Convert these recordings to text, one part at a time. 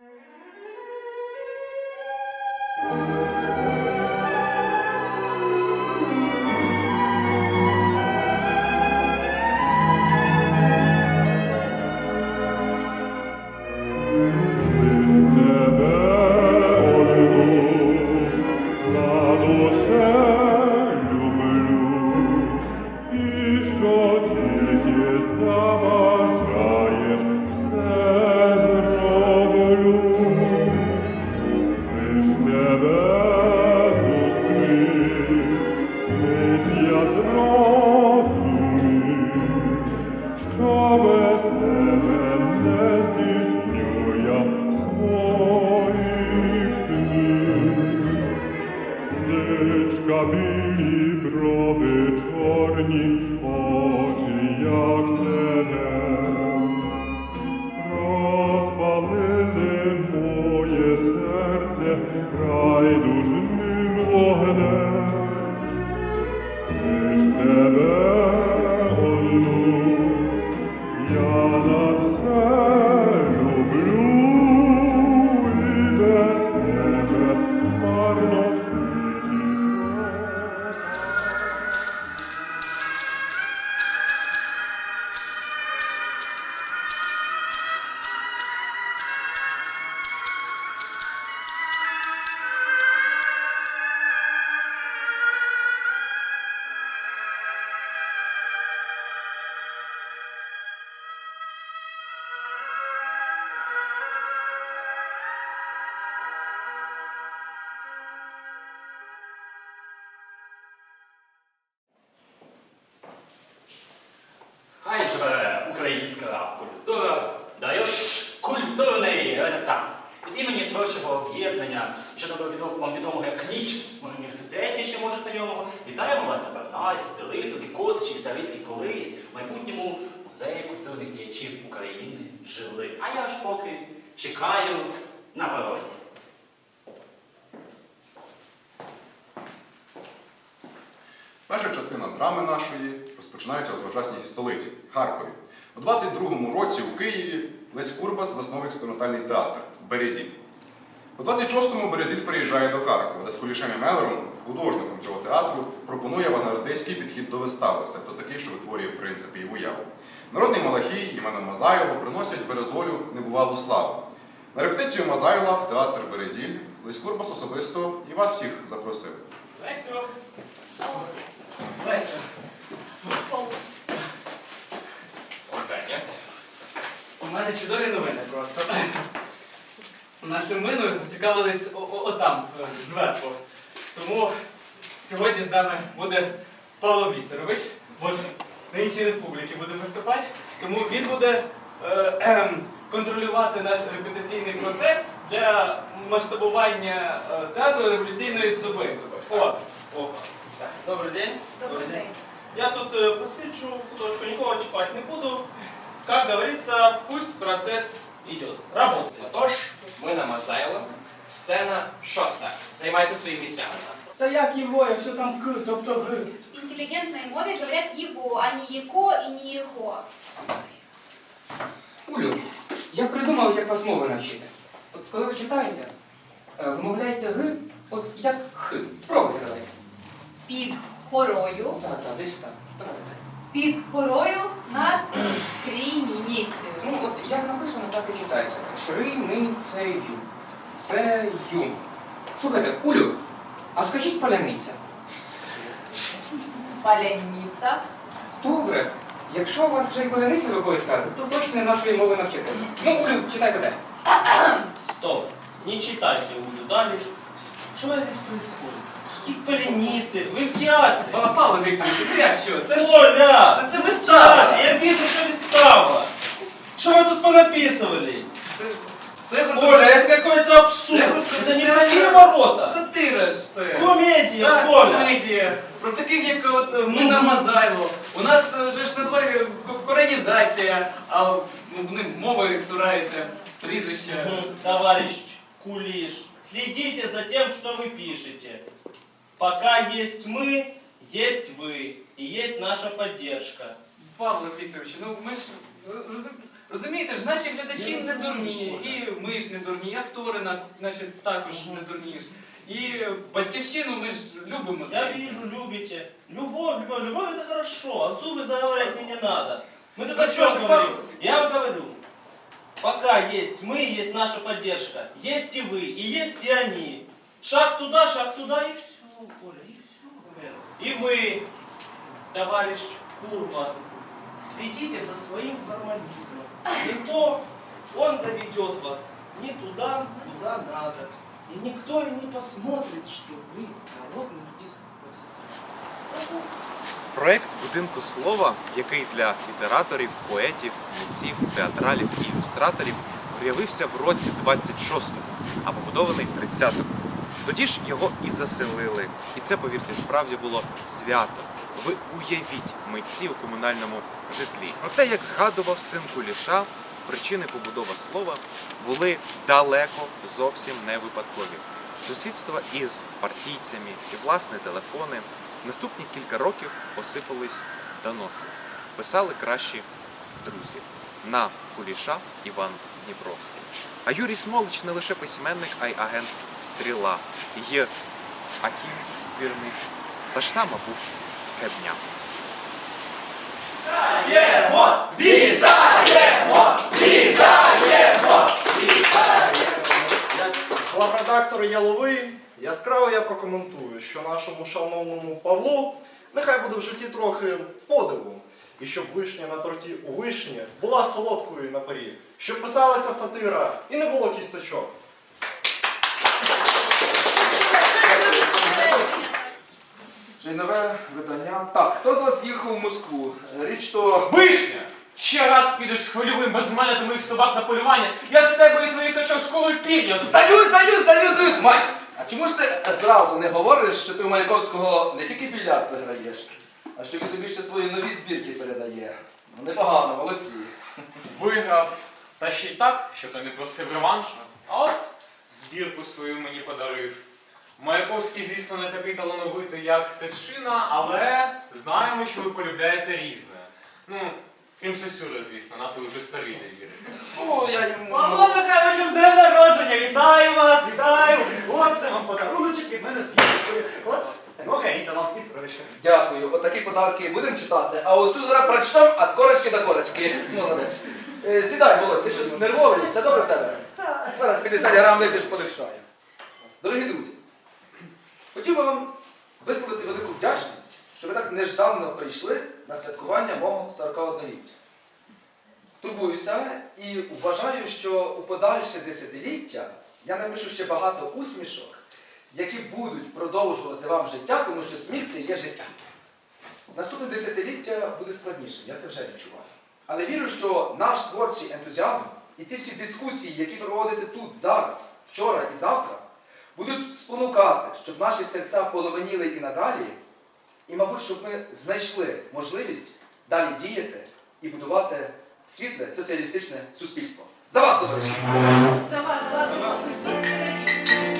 thank you. Жили. А я ж поки чекаю на порозі. Перша частина драми нашої розпочинається у тогочасній столиці Харкові. У 22-му році у Києві Лесь Курбас заснував експериментальний театр Березіль. У 26-му Березіль приїжджає до Харкова, де з Кулішем і Мелером, художником цього театру, пропонує авангардистський підхід до вистави, себто такий, що витворює принципи і уяву. Народний Малахій іменем Мазайло приносять Березолю небувалу славу. На репетицію Мазайла в театр Березіль Лесь Курбас особисто і вас всіх запросив. Лесю! Лесю! У мене чудові новини просто. Нашим миною зацікавились отам, е, зверху. Тому сьогодні з нами буде Павло Вікторович, бо ж на іншій республіки буде виступати. Тому він буде е, ем, контролювати наш репетиційний процес для масштабування е, театру революційної доби. О, О, добрий день. Добрий день. Я тут э, посиджу, художку никого чипать не буду. Как говорится, пусть процесс идет. Работает. Отож, ми на Мазайло, сцена шоста. Займайте свої місця. та як його, якщо там к, тобто г. В интеллигентной мове говорят его, а не еко и не ехо. Улю, я придумав, як вас мови навчити. От коли ви читаєте, е, вимовляєте г, от як х. Пробуйте давайте. під хорою, Так, так, десь так. Давайте. під хорою над криницею. Ну, от як написано, так і читається. Криницею. Це ю. Слухайте, Улю, а скажіть паляниця. Паляниця. Добре. Якщо у вас вже й паляниця виходить сказати, то точно нашої мови навчити. Ну, Улю, читайте де. Стоп. Не читайте Улю, дали. Что здесь происходит? Какие поленицы? Вы в театре. А, Павло Вікторович, ну як що? Це ж Оля! це, це в вистава. театре. Я вижу, что выстава. Что вы тут понаписывали? Це, це просто Оля, это какой-то абсурд. Це просто Это не це- про мир ворота. сатира ж це. Комедия, Так, Оля. комедія. Про таких, як от е, ми на Мазайло. У нас е, же ж на дворі ко- коренізація, а ну, вони мови цураються, прізвища. Мгм, Товарищ Кулиш, следите за тем, что вы пишете. Пока есть мы, есть вы и есть наша поддержка. Павло Вікторович, ну ми ж е, розум- Розумієте ж, наші глядачі не дурні, і ми ж не дурні, і актори на- наші також не дурні ж. І батьківщину ми ж любимо. Я звісно. вижу, любите. Любовь, любовь, любовь это хорошо, а зубы заговаривать мне не надо. Мы тут Ну о чё чем ж, говорим? Я вам говорю, пока есть мы, есть наша поддержка. Есть и вы, и есть и они. Шаг туда, шаг туда, и все, Коля, и все. И вы, товарищ Курбас, следите за своим формализмом. Не то он доведет вас не туда, куда надо. И никто и не посмотрит, что вы народный артист. Проект будинку слова, який для літераторів, поетів, митців, театралів і ілюстраторів появився в році 26-му, а побудований в 30-му. Тоді ж його і заселили. І це, повірте, справді було свято. Ви уявіть митці у комунальному житлі. Проте, як згадував син Куліша, причини побудови слова були далеко зовсім не випадкові. Сусідства із партійцями і власне телефони Наступні кілька років посипались доноси. Писали кращі друзі на Куліша Іван Дніпровський. А Юрій Смолич не лише письменник, а й агент Стріла. Є Акім вірний. Та ж сама був Гебня. Главредактор Яловий, яскраво я прокоментую, що нашому шановному Павлу нехай буде в житті трохи подиву. І щоб вишня на торті у вишні була солодкою на парі, щоб писалася сатира і не було кісточок. Вже й нове видання. Так, хто з вас їхав в Москву? Річ то. Вишня! Ще раз підеш з хвильовим без мене до моїх собак на полювання, я з тебе і твоїх качок школою підняв. Здаюсь, здаюсь, здаюсь, здаюсь, Майк! А чому ж ти зразу не говориш, що ти у Маяковського не тільки більярд виграєш, а що він тобі ще свої нові збірки передає? Ну, непогано, молодці. Виграв. Та ще й так, що ти не просив реваншу. А от збірку свою мені подарив. Маяковський, звісно, не такий талановитий, як Тичина, але знаємо, що ви полюбляєте різне. Ну, крім Сосюри, звісно, на то вже старий не вірите. Ну, я йому. Павло Михайлович, з днем народження! Вітаю вас! Вітаю! От це вам подаруночок від мене з книжкою. От, ну, Гаїта вам і строчка. Дякую. Отакі подарки будемо читати, а оту зараз прочитам від корочки до корочки. Молодець. Е, Сідай, Володь, ти щось нервовий, все добре в тебе? Зараз 50 грам вип'єш, полегшає. Дорогі друзі, хотів би вам висловити велику вдячність, що ви так нежданно прийшли на святкування мого 41-ліття. Турбуюся і вважаю, що у подальше десятиліття я напишу ще багато усмішок, які будуть продовжувати вам життя, тому що сміх це є життя. Наступне десятиліття буде складнішим, я це вже відчуваю. Але вірю, що наш творчий ентузіазм і ці всі дискусії, які проводите тут зараз, вчора і завтра, будуть спонукати, щоб наші серця половиніли і надалі, і, мабуть, щоб ми знайшли можливість далі діяти і будувати світле соціалістичне суспільство. За вас, товариші! За вас, власне, сусід.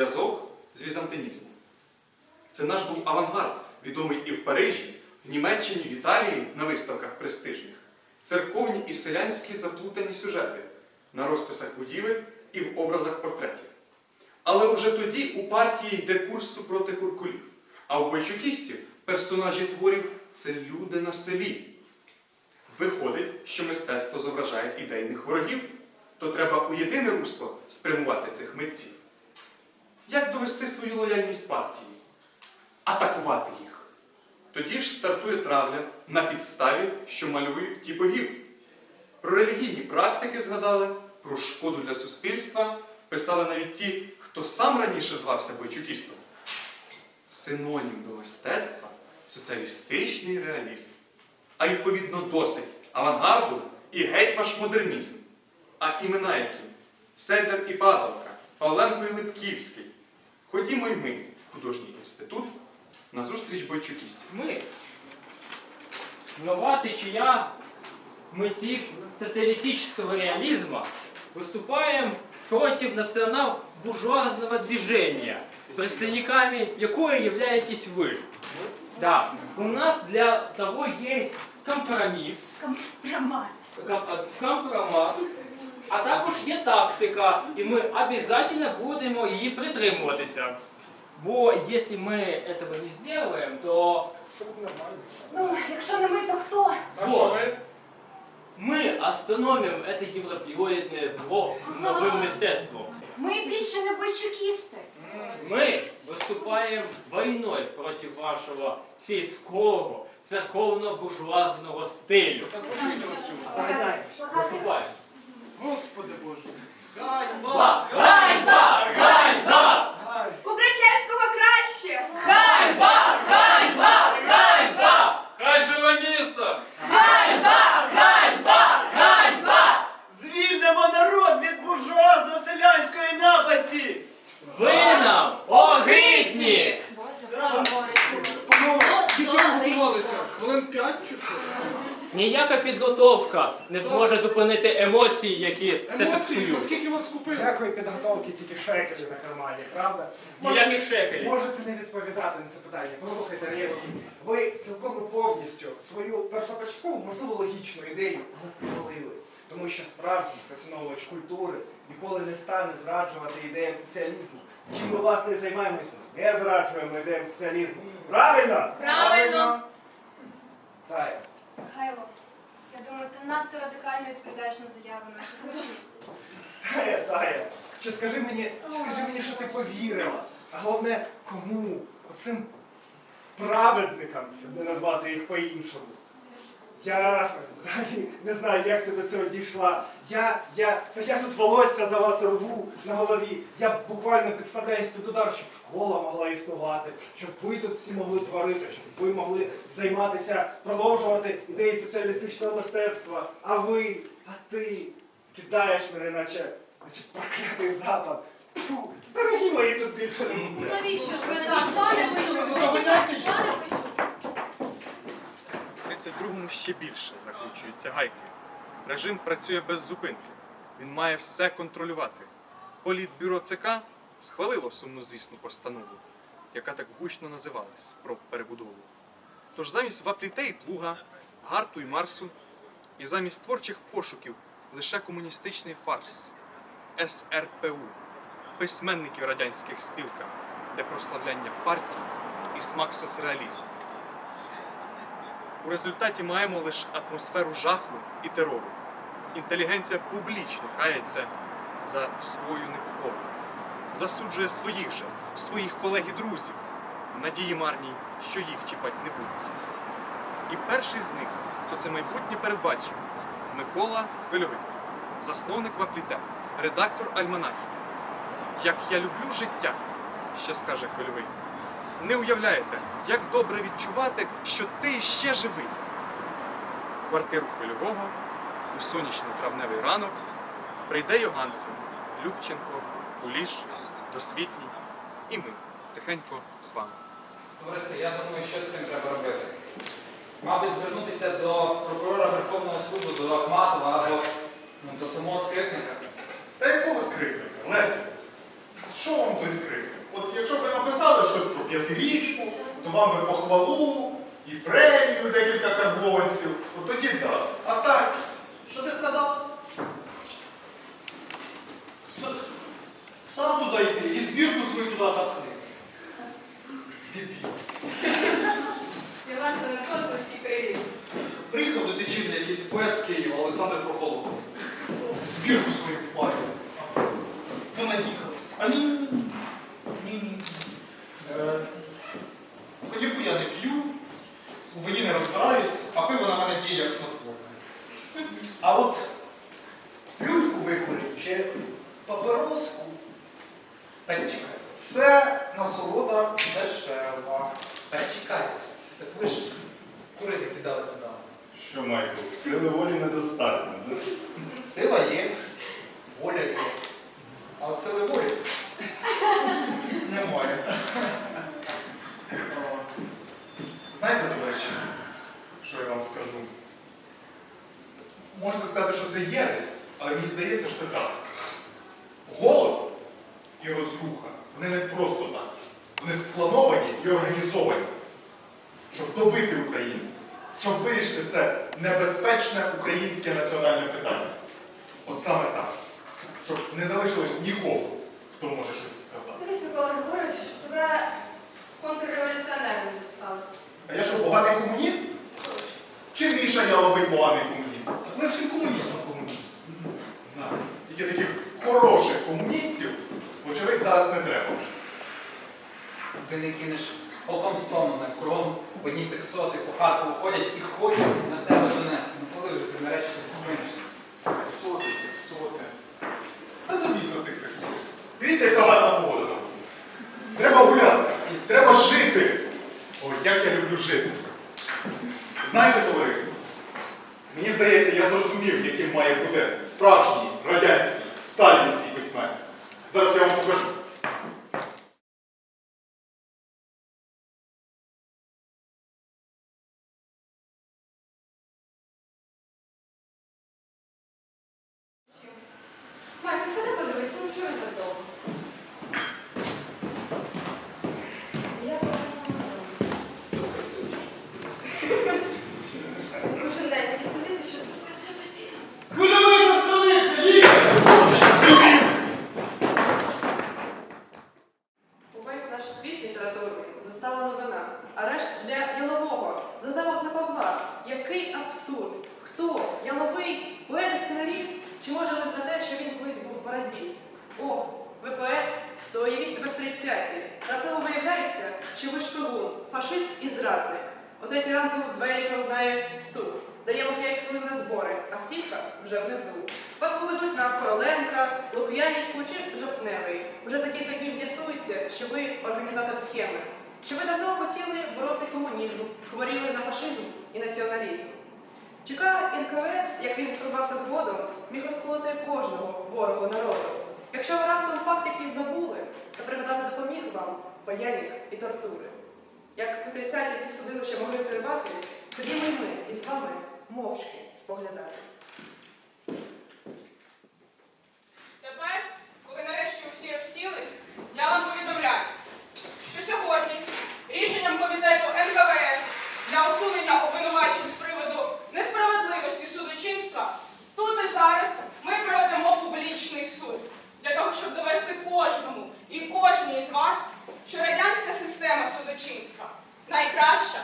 Зв'язок з візантинізмом. Це наш був авангард, відомий і в Парижі, в Німеччині, в Італії на виставках престижних. Церковні і селянські заплутані сюжети на розписах будівель і в образах портретів. Але уже тоді у партії йде курс супроти куркулів. А у бойчукістів персонажі творів це люди на селі. Виходить, що мистецтво зображає ідейних ворогів, то треба у єдине русло спрямувати цих митців. Як довести свою лояльність партії? Атакувати їх. Тоді ж стартує травля на підставі, що малюють ті богів. Про релігійні практики згадали, про шкоду для суспільства писали навіть ті, хто сам раніше звався бойчукістом. Синонім до мистецтва соціалістичний реалізм. А відповідно досить авангарду і геть ваш модернізм. А імена які? Седляр і Падалка, Павленко і Липківський. Ходімо й ми, художній інститут, на зустріч бойчукістів. Мы, нова течія митців социалистического реализма, выступаем против национал-буржуазного движения, представниками якое являетесь вы. Да, у нас для того есть компромисс, Компромат. ком- е, компромат, а також є тактика, і ми обов'язково будемо її притримуватися. Бо якщо ми этого не сделаем, то Ну, якщо не ми, то хто? Вот. Мы остановим это европеоидное зло новым мистецтвом. Ми більше не бойчукісти. Мы выступаем войной против вашего сільського церковно-буржуазного стилю. Выступаем. Господи Боже. Ганьба! Ганьба! Ганьба! У Кричевського краще. Ганьба! Ганьба! Ганьба! Хай живаніста! Ганьба! Ганьба! Ганьба! Звільнимо народ від буржуазно-селянської напасті! Ви нам огидні! Хвилин п'ять чи що? Ніяка підготовка не зможе зупинити емоції, які це сексують. скільки вас купили? Ніякої підготовки, тільки шекелі на кармані, правда? Ніяких шекелів. Можете не відповідати на це питання. Послухайте, Раєвський, ви цілком і повністю свою першопочаткову, можливо, логічну ідею, але провалили. Тому що справжній поціновувач культури ніколи не стане зраджувати ідеям соціалізму. Чим ми, власне, і займаємось? Не зраджуємо ідеям соціалізму. Правильно? Правильно. Тая. Михайло, я думаю, ти надто радикально відповідаєш на заяви наших учнів. Тая, Тая, ще скажи мені, скажи мені, що ти повірила. А головне, кому? Оцим праведникам, щоб не назвати їх по-іншому. Я взагалі не знаю, як ти до цього дійшла. Я я, та я тут волосся за вас рву на голові. Я буквально підставляюсь під удар, щоб школа могла існувати, щоб ви тут всі могли творити, щоб ви могли займатися, продовжувати ідеї соціалістичного мистецтва. А ви, а ти кидаєш мене, наче наче проклятий запад. Фу, дорогі мої тут більше не буде. Навіщо ж ви так? Пане пишу, пане. 22-му ще більше закручуються гайки. Режим працює без зупинки. Він має все контролювати. Політбюро ЦК схвалило сумну звісну постанову, яка так гучно називалась про перебудову. Тож замість ваплітей плуга, гарту і Марсу, і замість творчих пошуків лише комуністичний фарс СРПУ, письменників радянських спілках, де прославляння партії і смак соцреалізму. У результаті маємо лише атмосферу жаху і терору. Інтелігенція публічно кається за свою непокору, засуджує своїх же, своїх колег і друзів, надії марній, що їх чіпать не будуть. І перший з них, хто це майбутнє передбачив, Микола Хвильовий, засновник Вапліте, редактор Альманахів. Як я люблю життя, ще скаже Хвильовий. Не уявляєте, як добре відчувати, що ти ще живий. В квартиру хвильового у сонячний травневий ранок прийде Йогансен, Любченко, Куліш, Досвітній і ми тихенько з вами. Товариство, я думаю, що з цим треба робити. Мабуть, звернутися до прокурора Верховного суду, до Ахматова або ну, до самого скрипника. Та якого скрипника, Леся? Що вам той скрипник? От якщо б ви написали щось про би похвалу і премію декілька карбованців, от тоді так. А так, що ти сказав? Сам туди йди і збірку свою туди запхни. Дебіл. Іван Анатолійович, привіт. Приїхав до течівни, якийсь поет з Києва, Олександр Прохолов. Збірку свою впарив. Вона їхала. А ні, ні, ні. Ні, ні. Е, Коньяку я не п'ю, у вині не розбираюсь, а пиво на мене діє як снотворне. А от люльку викурить чи папероску. Та це насолода дешева. Та чекайте, так ви ж курити кидали туди. Що, Майкл, сили волі недостатньо. Сила є, воля є. А от сили волі немає. Знаєте, товариші, що я вам скажу? Можете сказати, що це єресь, але мені здається, що це так. Голод і розруха, вони не просто так. Вони сплановані і організовані, щоб добити українців, щоб вирішити це небезпечне українське національне питання. От саме так. Щоб не залишилось нікого, хто може щось сказати. Дивись, Микола Григорович, тебе контрреволюціонером записали. А я що, поганий комуніст? Чи вішання ловить поганий комуніст? Ми всі комуністам комуніст. На. Тільки таких хороших комуністів, вочевидь, зараз не треба вже. Ти не кинеш полком стомлене, кругом одні сексоти по Харкову ходять і хочуть на тебе донести. Ну коли вже ти нарешті зупинишся? Сексоти, сексоти. Та до біса цих сексотів. Дивіться, яка гарна погода на вулиці. Треба гуляти. Треба жити. Ой, як я люблю жити. Знаєте, товариство? Мені здається, я зрозумів, яким має бути справжній радянський, сталінський письменник. Зараз я вам покажу. Ти сходи подивись, ну що він так довго? Я Кожен день таки сидити, що зробиться постійно. Куди ви застрелився, лікар? Увесь наш світ літературний застала новина. Арешт для Ялового за замок на Павла. Який абсурд! Хто? Яловий? Поет-сценарист? Чи може лише за те, що він колись був боротьбіст? О, ви поет? То уявіть себе в тридцяті. Раптово виявляється, що ви шпигун, фашист і зрадник. О третій ранку в двері пролунає стук. Даємо 5 хвилин на збори, автівка вже внизу. Вас повезуть на Короленка, Лук'янівку чи Жовтневий. Вже за кілька днів з'ясується, що ви організатор схеми. Що ви давно хотіли бороти комунізм, хворіли на фашизм і націоналізм. ЧК НКВС, як він прозвався згодом, міг розколоти кожного ворогу народу. Якщо ви раптом факт якийсь забули, то пригадати допоміг вам паяльник і тортури. Як у 30-ті ці судилища могли тривати, тоді ми, ми із вами мовчки споглядати. Тепер, коли нарешті усі розсілись, я вам повідомляю, що сьогодні рішенням комітету НКВС для усунення обвинувачень з приводу несправедливості судочинства тут і зараз ми проведемо публічний суд для того, щоб довести кожному і кожній з вас, що радянська система судочинства найкраща,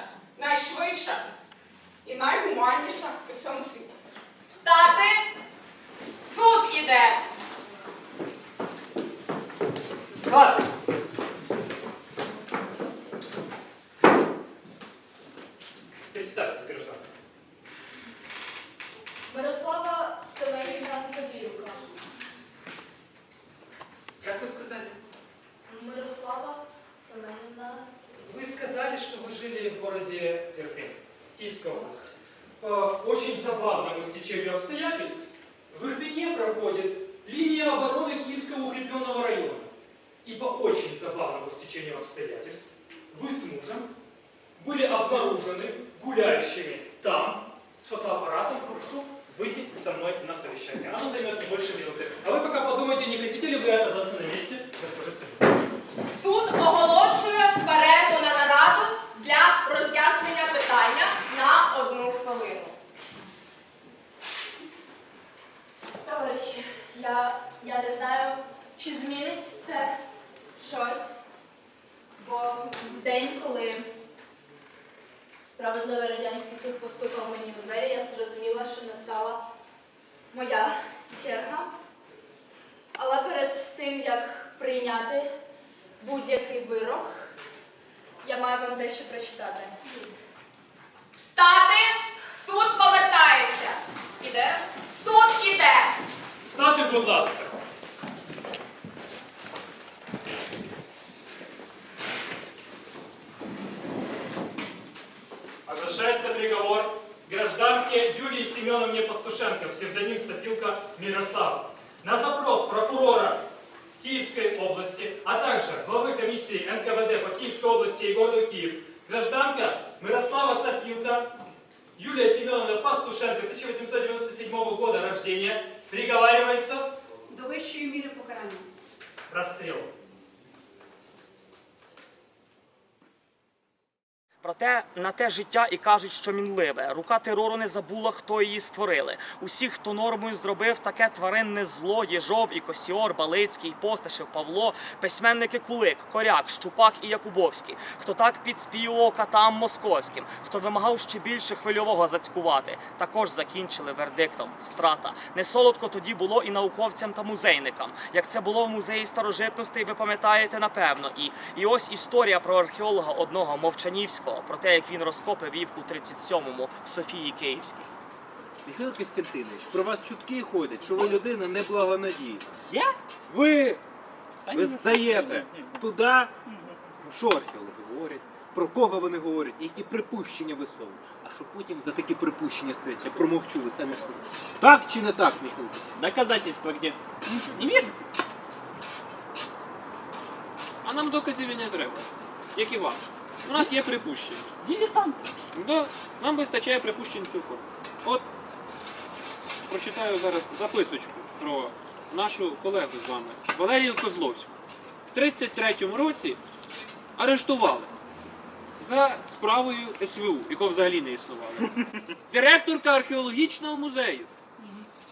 с фотоаппаратом. Прошу выйти со мной на совещание. Оно займет не больше минуты. А вы пока подумайте, не хотите ли вы оказаться на месте госпожи Собянин. Суд оголошує перерву на нараду для роз'яснення питання на одну хвилину. Товариші, я, я не знаю, чи змінить це щось, бо в день, коли Справедливий радянський суд постукав мені у двері, я зрозуміла, що настала моя черга. Але перед тим, як прийняти будь-який вирок, я маю вам дещо прочитати. Встати! Суд повертається! Іде? Суд іде! Встати, будь ласка. Киев, гражданка Мирослава Сапилка, Юлия Семеновна Пастушенко, 1897 года рождения, приговаривается До вищої міри покарання. расстрел. Проте на те життя і кажуть, що мінливе. Рука терору не забула, хто її створили. Усі, хто нормою зробив таке тваринне зло, Єжов і Косіор, Балицький, Посташев, Павло, письменники Кулик, Коряк, Щупак і Якубовський, хто так підспівував катам московським, хто вимагав ще більше хвильового зацькувати, також закінчили вердиктом страта. Не солодко тоді було і науковцям та музейникам. Як це було в музеї старожитностей, ви пам'ятаєте напевно. І, і ось історія про археолога одного Мовчанівського, про те, як він розкопи вів у 37-му в Софії Київській. Михайло Костянтинович, про вас чутки ходять, що ви людина неблагонадійна. Я? Ви, ви здаєте туди, що археологи говорять, про кого вони говорять, які припущення висловлюють. А що потім за такі припущення стоять, я промовчу, ви самі все. Так чи не так, Михайло? Доказательства где? Не вижу. А нам доказів і не треба. Як і вам. У нас є припущення. Дилетант. Да, нам вистачає припущень цілком. От прочитаю зараз записочку про нашу колегу з вами, Валерію Козловську. В 33-му році арештували за справою СВУ, якого взагалі не існувало. Директорка археологічного музею.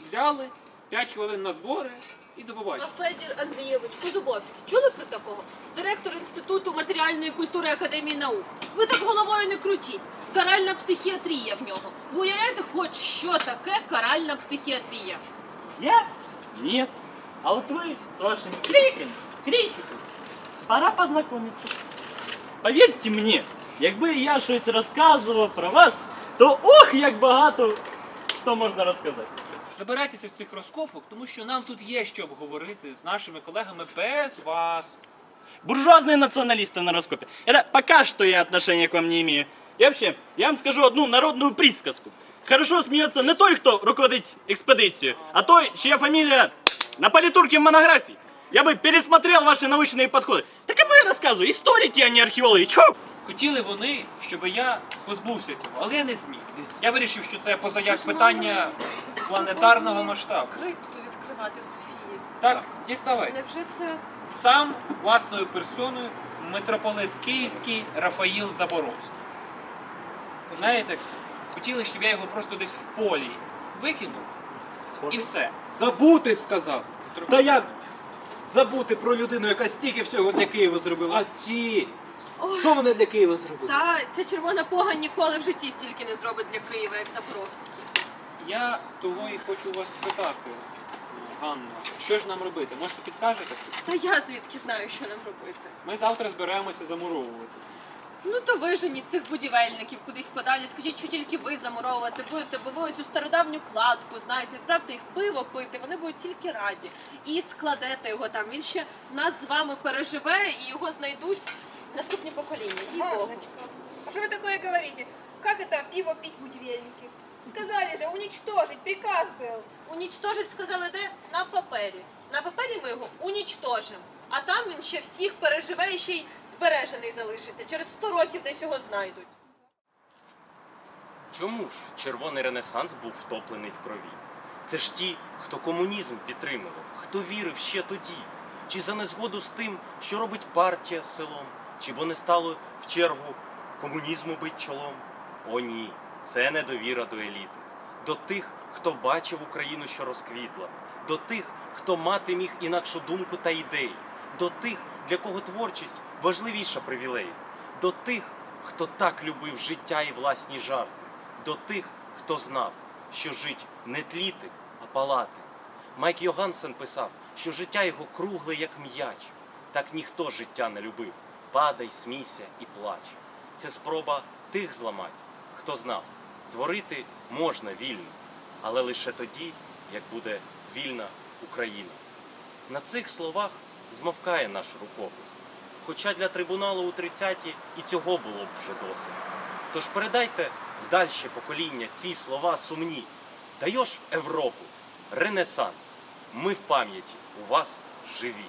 Взяли 5 хвилин на збори і до побачення. А Федір Андрійович Козубовський, чули про такого? Директор Інституту матеріальної культури Академії наук. Ви так головою не крутіть. Каральна психіатрія в нього. Ви уявляєте, хоч що таке каральна психіатрія? Я? Нет. А вот вы с вашим криком, критиком, пора познакомиться. Поверьте мне, якби я щось розказував про вас, то ох, як багато що можна розказати. Забирайтеся з цих розкопок, тому що нам тут є що обговорити з нашими колегами без вас. Буржуазные националисты на раскопе. Это пока что я отношения к вам не имею. И вообще, я вам скажу одну народную присказку. Хорошо смеется не той, кто руководит экспедицией, а той, чья фамилия на политурке в монографии. Я бы пересмотрел ваши научные подходы. Так кому я рассказываю? Историки, а не археологи. Чё? Хотіли вони, щоб я позбувся цього, але я не зміг. Я вирішив, що це позаяк питання планетарного масштабу. Крипту відкривати в Софії. Так, діставай. Невже це Сам власною персоною митрополит Київський Рафаїл Заборовський. Знаєте, хотіли, щоб я його просто десь в полі викинув і все. Забути сказав. Та як забути про людину, яка стільки всього для Києва зробила? А ці. Що вони для Києва зробили? Та ця червона пога ніколи в житті стільки не зробить для Києва, як Запорозький. Я того і хочу вас спитати, Ганна, що ж нам робити? Можете підкажете? Та я звідки знаю, що нам робити. Ми завтра збираємося замуровувати. Ну то виженіть цих будівельників кудись подалі. Скажіть, що тільки ви замуровувати будете, бо ви цю стародавню кладку, знаєте, відправте їх пиво пити, вони будуть тільки раді. І складете його там. Він ще нас з вами переживе і його знайдуть наступні покоління. Їй Богу. Машечка, а что вы такое говорите? Как это пиво пить будильники? Сказали же, уничтожить, приказ был. Унічтожить, сказали, де? На папері. На папері ми його унічтожимо. А там він ще всіх переживе і ще й збережений залишиться. Через 100 років десь його знайдуть. Чому ж червоний ренесанс був втоплений в крові? Це ж ті, хто комунізм підтримував, хто вірив ще тоді, чи за незгоду з тим, що робить партія з селом, чи бо не стало в чергу комунізму бить чолом? О ні, це недовіра до еліти, до тих, хто бачив Україну, що розквітла, до тих, хто мати міг інакшу думку та ідеї, до тих, для кого творчість важливіша привілею, до тих, хто так любив життя і власні жарти, до тих, хто знав, що жить не тліти, а палати. Майк Йогансен писав, що життя його кругле, як м'яч. Так ніхто життя не любив. Падай, смійся і плач. Це спроба тих зламать, хто знав, творити можна вільно, але лише тоді, як буде вільна Україна. На цих словах змовкає наш рукопис. Хоча для трибуналу у 30-ті і цього було б вже досить. Тож передайте в дальше покоління ці слова сумні. Даєш Європу, Ренесанс. Ми в пам'яті у вас живі.